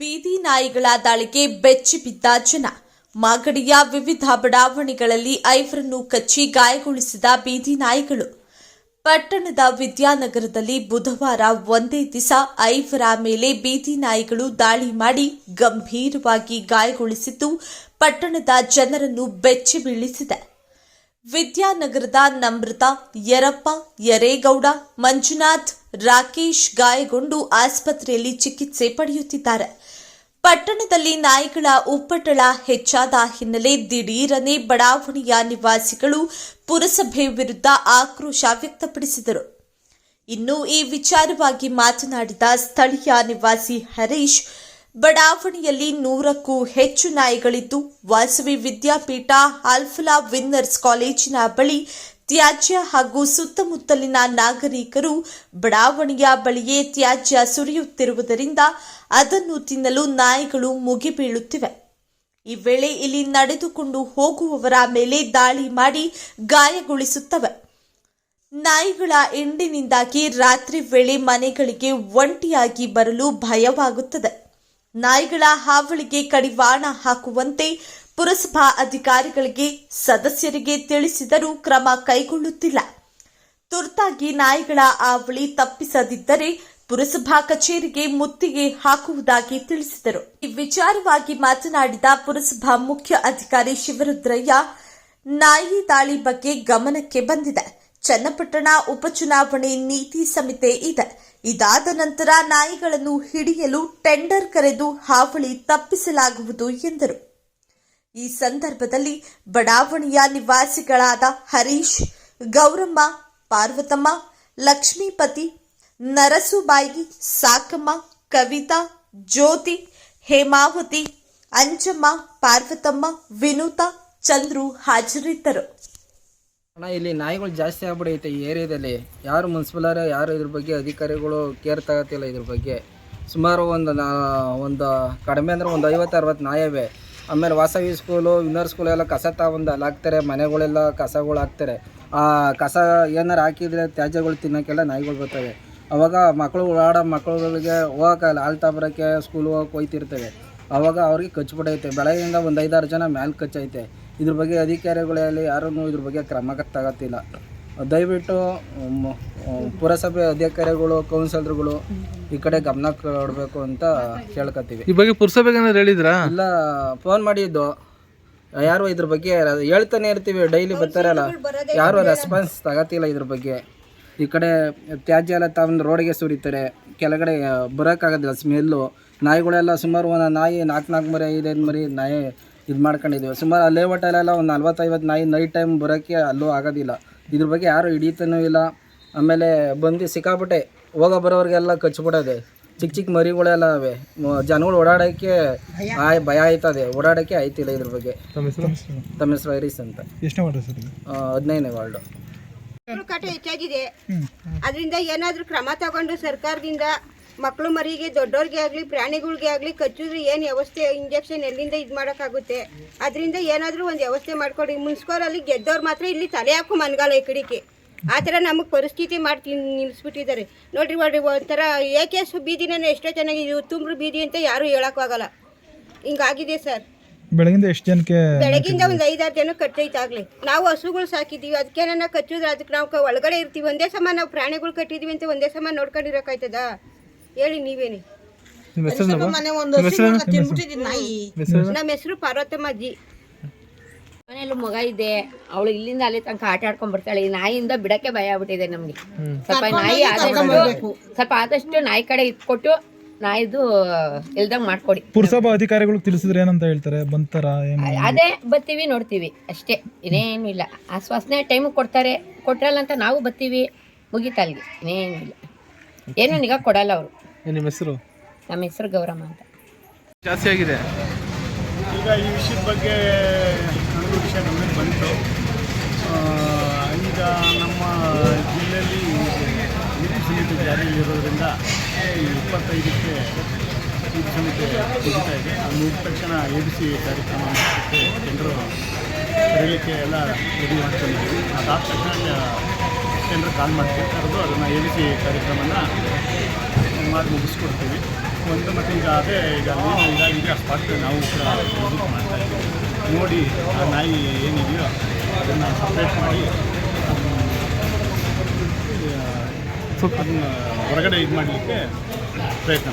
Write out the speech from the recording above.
ಬೀದಿ ನಾಯಿಗಳ ದಾಳಿಗೆ ಬೆಚ್ಚಿ ಬಿದ್ದ ಜನ. ಮಾಗಡಿಯ ವಿವಿಧ ಬಡಾವಣೆಗಳಲ್ಲಿ ಐವರನ್ನು ಕಚ್ಚಿ ಗಾಯಗೊಳಿಸಿದ ಬೀದಿ ನಾಯಿಗಳು. ಪಟ್ಟಣದ ವಿದ್ಯಾನಗರದಲ್ಲಿ ಬುಧವಾರ ಒಂದೇ ದಿಸ ಐವರ ಮೇಲೆ ಬೀದಿ ನಾಯಿಗಳು ದಾಳಿ ಮಾಡಿ ಗಂಭೀರವಾಗಿ ಗಾಯಗೊಳಿಸಿದ್ದು, ಪಟ್ಟಣದ ಜನರನ್ನು ಬೆಚ್ಚಿ ಬೀಳಿಸಿದೆ ವಿದ್ಯಾನಗರದ ನಮೃತ ಯರಪ್ಪ, ಯರೇಗೌಡ, ಮಂಜುನಾಥ್, ರಾಕೇಶ್ ಗಾಯಗೊಂಡು ಆಸ್ಪತ್ರೆಯಲ್ಲಿ ಚಿಕಿತ್ಸೆ ಪಡೆಯುತ್ತಿದ್ದಾರೆ. ಪಟ್ಟಣದಲ್ಲಿ ನಾಯಿಗಳ ಉಪ್ಪಟಳ ಹೆಚ್ಚಾದ ಹಿನ್ನೆಲೆ ದಿಢೀರನೆ ಬಡಾವಣೆಯ ನಿವಾಸಿಗಳು ಪುರಸಭೆ ವಿರುದ್ಧ ಆಕ್ರೋಶ ವ್ಯಕ್ತಪಡಿಸಿದರು. ಇನ್ನು ಈ ವಿಚಾರವಾಗಿ ಮಾತನಾಡಿದ ಸ್ಥಳೀಯ ನಿವಾಸಿ ಹರೀಶ್ ಬಡಾವಣೆಯಲ್ಲಿ ನೂರಕ್ಕೂ ಹೆಚ್ಚು ನಾಯಿಗಳಿದ್ದು, ವಾಸವಿ ವಿದ್ಯಾಪೀಠ ಆಲ್ಫಲಾ ವಿನ್ನರ್ಸ್ ಕಾಲೇಜಿನ ಬಳಿ ತ್ಯಾಜ್ಯ ಹಾಗೂ ಸುತ್ತಮುತ್ತಲಿನ ನಾಗರಿಕರು ಬಡಾವಣೆಯ ಬಳಿಯೇ ತ್ಯಾಜ್ಯ ಸುರಿಯುತ್ತಿರುವುದರಿಂದ ಅದನ್ನು ತಿನ್ನಲು ನಾಯಿಗಳು ಮುಗಿಬೀಳುತ್ತಿವೆ. ಈ ವೇಳೆ ಇಲ್ಲಿ ನಡೆದುಕೊಂಡು ಹೋಗುವವರ ಮೇಲೆ ದಾಳಿ ಮಾಡಿ ಗಾಯಗೊಳಿಸುತ್ತವೆ. ನಾಯಿಗಳ ಎಂಡಿನಿಂದಾಗಿ ರಾತ್ರಿ ವೇಳೆ ಮನೆಗಳಿಗೆ ಒಂಟಿಯಾಗಿ ಬರಲು ಭಯವಾಗುತ್ತದೆ. ನಾಯಿಗಳ ಹಾವಳಿಗೆ ಕಡಿವಾಣ ಹಾಕುವಂತೆ ಪುರಸಭಾ ಅಧಿಕಾರಿಗಳಿಗೆ ಸದಸ್ಯರಿಗೆ ತಿಳಿಸಿದರೂ ಕ್ರಮ ಕೈಗೊಳ್ಳುತ್ತಿಲ್ಲ. ತುರ್ತಾಗಿ ನಾಯಿಗಳ ಹಾವಳಿ ತಪ್ಪಿಸದಿದ್ದರೆ ಪುರಸಭಾ ಕಚೇರಿಗೆ ಮುತ್ತಿಗೆ ಹಾಕುವುದಾಗಿ ತಿಳಿಸಿದರು. ಈ ವಿಚಾರವಾಗಿ ಮಾತನಾಡಿದ ಪುರಸಭಾ ಮುಖ್ಯ ಅಧಿಕಾರಿ ಶಿವರುದ್ರಯ್ಯ, ನಾಯಿ ದಾಳಿ ಬಗ್ಗೆ ಗಮನಕ್ಕೆ ಬಂದಿದೆ. ಚನ್ನಪಟ್ಟಣ ಉಪಚುನಾವಣೆ ನೀತಿ ಸಂಹಿತೆ ಇದೆ. ಇದಾದ ನಂತರ ನಾಯಿಗಳನ್ನು ಹಿಡಿಯಲು ಟೆಂಡರ್ ಕರೆದು ಹಾವಳಿ ತಪ್ಪಿಸಲಾಗುವುದು ಎಂದರು. ಈ ಸಂದರ್ಭದಲ್ಲಿ ಬಡಾವಣೆಯ ನಿವಾಸಿಗಳಾದ ಹರೀಶ್, ಗೌರಮ್ಮ, ಪಾರ್ವತಮ್ಮ, ಲಕ್ಷ್ಮೀಪತಿ, ನರಸುಬಾಯಿ, ಸಾಕಮ್ಮ, ಕವಿತಾ, ಜ್ಯೋತಿ, ಹೇಮಾವತಿ, ಅಂಜಮ್ಮ, ಪಾರ್ವತಮ್ಮ, ವಿನೂತ, ಚಂದ್ರು ಹಾಜರಿದ್ದರು. ಅಣ್ಣ, ಇಲ್ಲಿ ನಾಯಿಗಳು ಜಾಸ್ತಿ ಆಗ್ಬಿಡೈತೆ ಈ ಏರಿಯಾದಲ್ಲಿ. ಯಾರು ಮುನ್ಸಿಪಲರ, ಯಾರು ಇದ್ರ ಬಗ್ಗೆ ಅಧಿಕಾರಿಗಳು ಕೇರ್ ತಗೋತಿಲ್ಲ ಇದ್ರ ಬಗ್ಗೆ. ಸುಮಾರು ಒಂದು ನಾ, ಒಂದು ಕಡಿಮೆ ಅಂದರೆ ಒಂದು ಐವತ್ತು ಅರವತ್ತು ನಾಯಿವೆ ಆಮೇಲೆ ವಾಸವಿ ಸ್ಕೂಲು ವಿನರ್ ಸ್ಕೂಲ್ ಎಲ್ಲ ಕಸ ತಗೊಂಡು ಅಲ್ಲಿ ಹಾಕ್ತಾರೆ, ಮನೆಗಳೆಲ್ಲ ಕಸಗಳು ಹಾಕ್ತಾರೆ. ಆ ಕಸ ಏನಾರು ಹಾಕಿದರೆ ತ್ಯಾಜ್ಯಗಳು ತಿನ್ನೋಕ್ಕೆಲ್ಲ ನಾಯಿಗಳು ಬರ್ತವೆ. ಅವಾಗ ಮಕ್ಕಳು ಓಡಾಡೋ ಮಕ್ಕಳುಗಳಿಗೆ ಹೋಗೋಕ್ಕಲ್ಲ ಆಳ್ತಾ ಬರೋಕ್ಕೆ ಸ್ಕೂಲ್ ಹೋಗಕ್ಕೆ ಹೋಯ್ತಿರ್ತವೆ. ಅವಾಗ ಅವ್ರಿಗೆ ಕಚ್ಬಿಡೈತೆ. ಬೆಳಗ್ಗೆಯಿಂದ ಒಂದು ಐದಾರು ಜನ ಮ್ಯಾಲೆ ಕಚ್ಚೈತೆ. ಇದ್ರ ಬಗ್ಗೆ ಅಧಿಕಾರಿಗಳಲ್ಲಿ ಯಾರೂ ಇದ್ರ ಬಗ್ಗೆ ಕ್ರಮ ತಗತ್ತಿಲ್ಲ ದಯವಿಟ್ಟು ಪುರಸಭೆ ಅಧಿಕಾರಿಗಳು ಕೌನ್ಸಿಲರ್ಗಳು ಈ ಕಡೆ ಗಮನ ಕೊಡಬೇಕು ಅಂತ ಕೇಳ್ಕೊತೀವಿ ಈ ಬಗ್ಗೆ ಪುರಸಭೆಗೆ ಏನಾದ್ರು ಹೇಳಿದ್ರಾ? ಇಲ್ಲ ಫೋನ್ ಮಾಡಿದ್ದು. ಯಾರು ಇದ್ರ ಬಗ್ಗೆ ಹೇಳ್ತಾನೆ ಇರ್ತೀವಿ ಡೈಲಿ ಬರ್ತಾರಲ್ಲ. ಯಾರು ರೆಸ್ಪಾನ್ಸ್ ತಗೋತಿಲ್ಲ ಇದ್ರ ಬಗ್ಗೆ. ಈ ಕಡೆ ತ್ಯಾಜ್ಯ ಎಲ್ಲ ತಗೊಂಡು ರೋಡಿಗೆ ಸುರಿತಾರೆ. ಕೆಳಗಡೆ ಬರೋಕ್ಕಾಗೋದಿಲ್ಲ ಸ್ಮೆಲ್ಲು ನಾಯಿಗಳೆಲ್ಲ ಸುಮಾರು ಒಂದು ನಾಯಿ ನಾಲ್ಕು ನಾಲ್ಕು ಮರಿ ಐದೈದು ಮರಿ ನಾಯಿ ಇದು ಮಾಡ್ಕೊಂಡಿದ್ದೀವಿ ಸುಮಾರು ಅಲ್ಲೇ ಹೋಟೆಲೆಲ್ಲ ಒಂದು ನಲ್ವತ್ತೈವತ್ತು ನಾಯಿ ನೈಟ್ ಟೈಮ್ ಬರೋಕ್ಕೆ ಅಲ್ಲೂ ಆಗೋದಿಲ್ಲ. ಇದ್ರ ಬಗ್ಗೆ ಯಾರೂ ಹಿಡಿತನೂ ಇಲ್ಲ. ಆಮೇಲೆ ಬಂದು ಸಿಕ್ಕಾಪಟ್ಟೆ ಹೋಗೋ ಬರೋರಿಗೆಲ್ಲ ಕಚ್ಬಿಡೋದೆ. ಚಿಕ್ಕ ಚಿಕ್ಕ ಮರಿಗಳೆಲ್ಲ ಅವೆ ಜನಗಳು ಓಡಾಡೋಕ್ಕೆ ಆಯ್ ಭಯ ಆಯ್ತದೆ. ಓಡಾಡೋಕ್ಕೆ ಆಯ್ತಿಲ್ಲ ಇದ್ರ ಬಗ್ಗೆ. ತಮ್ಮ ಹೆಸರು? ತಮ್ಮ ಹೆಸರು ಐರಿಸ್ ಅಂತ? ಆ, ಹದಿನೈದನೇ ವಾರ್ಡು. ಕಾಟ ಹೆಚ್ಚಾಗಿದೆ. ಅದರಿಂದ ಏನಾದರೂ ಕ್ರಮ ತಗೊಂಡು ಸರ್ಕಾರದಿಂದ ಮಕ್ಕಳು ಮರಿಗೆ ದೊಡ್ಡವ್ರಿಗೆ ಆಗಲಿ ಪ್ರಾಣಿಗಳಿಗೆ ಆಗಲಿ ಕಚ್ಚಿದ್ರೆ ಏನು ವ್ಯವಸ್ಥೆ ಇಂಜೆಕ್ಷನ್ ಎಲ್ಲಿಂದ ಇದು ಮಾಡೋಕ್ಕಾಗುತ್ತೆ? ಅದರಿಂದ ಏನಾದರೂ ಒಂದು ವ್ಯವಸ್ಥೆ ಮಾಡ್ಕೊಡಿ. ಮುನ್ಸ್ಕೋರಲ್ಲಿ ಗೆದ್ದವ್ರು ಮಾತ್ರ ಇಲ್ಲಿ ತಲೆ ಹಾಕು ಮನ್ಗಾಲ ಈ ಕಡೆಗೆ ಆ ಥರ ನಮಗೆ ಪರಿಸ್ಥಿತಿ ಮಾಡಿ ನಿಲ್ಲಿಸ್ಬಿಟ್ಟಿದ್ದಾರೆ ನೋಡಿರಿ ನೋಡ್ರಿ ಒಂಥರ ಏಕೆ ಸು ಬೀದಿನೇ ಎಷ್ಟೋ ಚೆನ್ನಾಗಿ ತುಂಬ್ರು ಬೀದಿ ಅಂತ ಯಾರೂ ಹೇಳೋಕ್ಕಾಗಲ್ಲ. ಹಿಂಗಾಗಿದೆ ಸರ್. ಬೆಳಗಿಂದ ಎಷ್ಟು ಜನಕ್ಕೆ ಬೆಳಗಿಂದ ಒಂದು ಐದಾರು ಜನ ಕಟ್ಟೈತಾಗ್ಲಿ ನಾವು ಹಸುಗಳು ಸಾಕಿದ್ದೀವಿ. ಅದಕ್ಕೆ ಏನನ್ನ ಕಚ್ಚಿದ್ರೆ ಅದಕ್ಕೆ ನಾವು ಒಳಗಡೆ ಇರ್ತೀವಿ. ಒಂದೇ ಸಮ ನಾವು ಪ್ರಾಣಿಗಳು ಕಟ್ಟಿದ್ದೀವಿ ಅಂತ ಒಂದೇ ಸಮ ನೋಡ್ಕೊಂಡಿರೋಕ್ಕಾಯ್ತದ? ಹೇಳಿ ನೀವೇನಿ. ನಿಮ್ಮ ಹೆಸರು ನಮ್ಮ? ನಮ್ಮ ಹೆಸರು? ಪಾರ್ವತಮ್ಮ ಮನೇಲಿ ಮಗ ಇದೆ. ಅವಳು ಇಲ್ಲಿಂದ ಅಲ್ಲಿ ತನಕ ಆಟ ಆಡ್ಕೊಂಡ್ ಬರ್ತಾಳೆ. ಈ ನಾಯಿಯಿಂದ ಬಿಡಕ್ಕೆ ಭಯ ಆಗ್ಬಿಟ್ಟಿದೆ ನಮ್ಗೆ. ಸ್ವಲ್ಪ ನಾಯಿ ಆದಷ್ಟು ಸ್ವಲ್ಪ ಆದಷ್ಟು ನಾಯಿ ಕಡೆ ಇಟ್ಕೊಟ್ಟು ನಾಯಿದು ಇಲ್ದಂಗ್ ಮಾಡ್ಕೊಡಿ. ಪುರಸಭಾ ಅಧಿಕಾರಿಗಳು ತಿಳಿಸಿದ್ರೆ ಏನಂತ ಹೇಳ್ತಾರೆ? ಬಂತಾರ? ಏನು? ಅದೇ ಬರ್ತೀವಿ ನೋಡ್ತೀವಿ. ಅಷ್ಟೇ. ಇನ್ನೇನು ಇಲ್ಲ. ಆಶ್ವಾಸನೆ ಟೈಮ್ ಕೊಡ್ತಾರೆ. ಕೊಟ್ರಲ್ಲ ಅಂತ ನಾವು ಬರ್ತೀವಿ ಮುಗೀತ ಅಲ್ಲಿಗೆ ಇನ್ನೇನು ಇಲ್ಲ. ಏನು ನಿಗಾ ಕೊಡಲ್ಲ ಅವರು. ನಿಮ್ಮ ಹೆಸರು? ನಮ್ಮ ಹೆಸರು ಗೌರಮ್ಮ ಅಂತ. ಜಾಸ್ತಿ ಆಗಿದೆ. ಈಗ ಈ ವಿಷಯದ ಬಗ್ಗೆ ನನಗೂ ವಿಷಯ ನಮಗೆ ಬಂತು. ಈಗ ನಮ್ಮ ಜಿಲ್ಲೆಯಲ್ಲಿ ನೀತಿ ಸಮಿತಿ ಜಾರಿಯಲ್ಲಿರೋದ್ರಿಂದ ಇಪ್ಪತ್ತೈದಕ್ಕೆ ನೀತಿ ಸಮಿತಿ ಸಿಗ್ತಾ ಇದೆ. ಅದು ಮುಗಿದ ತಕ್ಷಣ ಎ ಬಿ ಸಿ ಕಾರ್ಯಕ್ರಮ ಮಾಡೋಕ್ಕೆ ಜನರು ಕರೀಲಿಕ್ಕೆ ಎಲ್ಲ ರೆಡಿ ಮಾಡ್ಕೊಂಡಿದ್ದೀವಿ. ಅದಾದ ತಕ್ಷಣ ಜನರು ಕಾಲ್ ಮಾಡ್ತೀವಿ ಕರೆದು ಅದನ್ನು ಎ ಬಿ ಸಿ ಕಾರ್ಯಕ್ರಮನ ಮಾಡಿ ಮುಗಿಸ್ಕೊಡ್ತೀವಿ ಒಂದು ಮತ್ತು ಈಗ ಅದೇ ಈಗ ಏನು ಇದಾಗಿದೆ ಆ ಸ್ಪಾಟ್ ನಾವು ಕೂಡ ವಿಸಿಟ್ ಮಾಡ್ತಾ ಇದ್ದೀವಿ ನೋಡಿ, ಆ ನಾಯಿ ಏನಿದೆಯೋ ಅದನ್ನು ಸಪ್ರೇಟ್ ಮಾಡಿ, ಅದನ್ನು ಹೊರಗಡೆ ಇದು ಮಾಡಲಿಕ್ಕೆ ಪ್ರಯತ್ನ.